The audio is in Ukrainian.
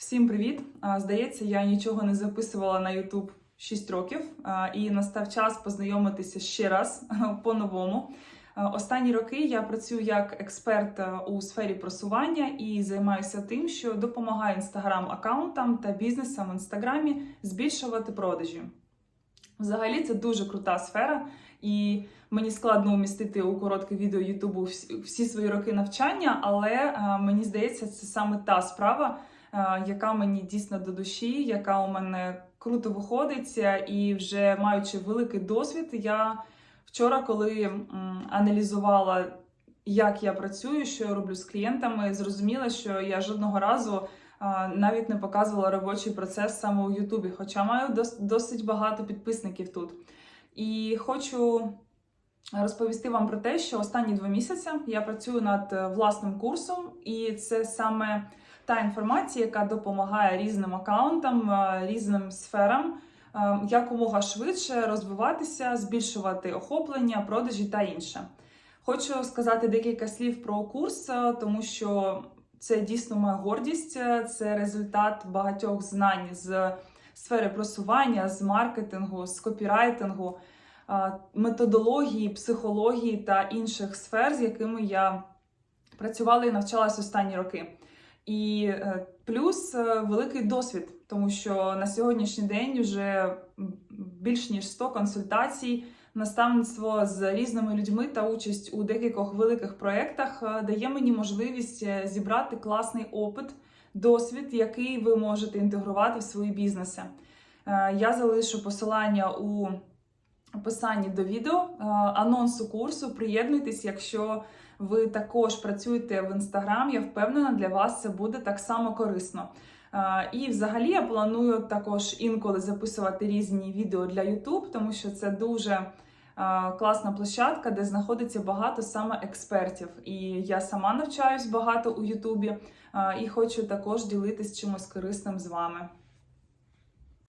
Всім привіт! Здається, я нічого не записувала на YouTube 6 років, і настав час познайомитися ще раз по-новому. Останні роки я працюю як експерт у сфері просування і займаюся тим, що допомагаю інстаграм-аккаунтам та бізнесам в інстаграмі збільшувати продажі. Взагалі, це дуже крута сфера, і мені складно умістити у коротке відео Ютубу всі, свої роки навчання, але мені здається, це саме та справа, яка мені дійсно до душі, яка у мене круто виходить. І вже маючи великий досвід, я вчора, коли аналізувала, як я працюю, що я роблю з клієнтами, зрозуміла, що я жодного разу навіть не показувала робочий процес саме у Ютубі, хоча маю досить багато підписників тут. І хочу розповісти вам про те, що останні два місяці я працюю над е, власним курсом, і це саме та інформація, яка допомагає різним аккаунтам, е, різним сферам е, якомога швидше розвиватися, збільшувати охоплення, продажі та інше. Хочу сказати декілька слів про курс, е, тому що це дійсно моя гордість, це результат багатьох знань з сфери просування, з маркетингу, з копірайтингу, методології, психології та інших сфер, з якими я працювала і навчалась останні роки. І е, плюс е, великий досвід, тому що на сьогоднішній день вже більш ніж 100 консультацій, наставництво з різними людьми та участь у декількох великих проєктах е, дає мені можливість зібрати класний опит, досвід, який ви можете інтегрувати в свої бізнеси. Я залишу посилання у описанні до відео е, анонсу курсу. Приєднуйтесь, якщо ви також працюєте в інстаграм. Я впевнена, для вас це буде так само корисно. Е, І взагалі я планую також інколи записувати різні відео для YouTube, тому що це дуже е, класна площадка, де знаходиться багато саме експертів. І я сама навчаюсь багато у Ютубі і хочу також ділитись чимось корисним з вами.